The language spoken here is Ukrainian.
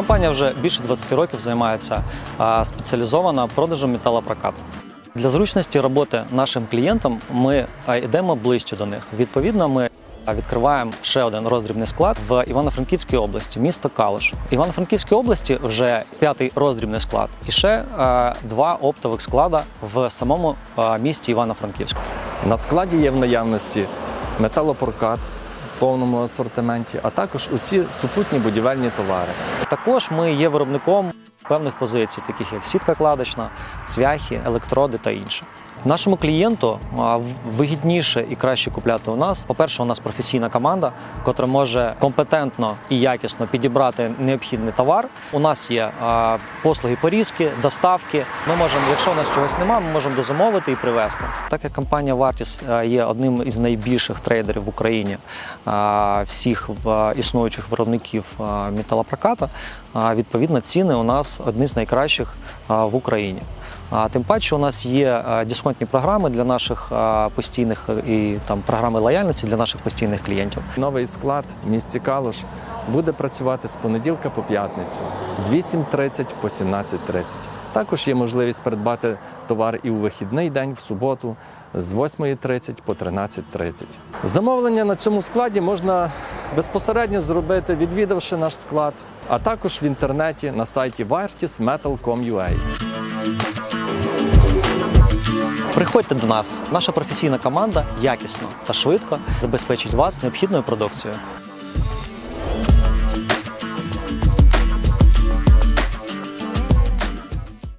Компанія вже більше 20 років займається спеціалізовано продажем металопрокату. Для зручності роботи нашим клієнтам ми йдемо ближче до них. Відповідно, ми відкриваємо ще один роздрібний склад в Івано-Франківській області, місто Калуш. В Івано-Франківській області вже п'ятий роздрібний склад і ще два оптових склада в самому місті Івано-Франківську. На складі є в наявності металопрокат повному асортименті, а також усі супутні будівельні товари. Також ми є виробником певних позицій, таких як сітка кладочна, цвяхи, електроди та інше. Нашому клієнту вигідніше і краще купляти у нас. По-перше, у нас професійна команда, котра може компетентно і якісно підібрати необхідний товар. У нас є послуги порізки, доставки. Ми можемо, якщо у нас чогось немає, ми можемо дозамовити і привезти. Так як компанія Вартіс є одним із найбільших трейдерів в Україні всіх існуючих виробників металопроката, відповідно ціни у нас одні з найкращих в Україні. А тим паче у нас є дисконтні програми для наших постійних е, і там програми лояльності для наших постійних клієнтів. Новий склад в місті Калуш буде працювати з понеділка по п'ятницю з 8.30 по 17.30. Також є можливість придбати товар і у вихідний день, в суботу, з 8.30 по 13.30. Замовлення на цьому складі можна безпосередньо зробити, відвідавши наш склад, а також в інтернеті на сайті vartismetal.com.ua. Приходьте до нас. Наша професійна команда якісно та швидко забезпечить вас необхідною продукцією.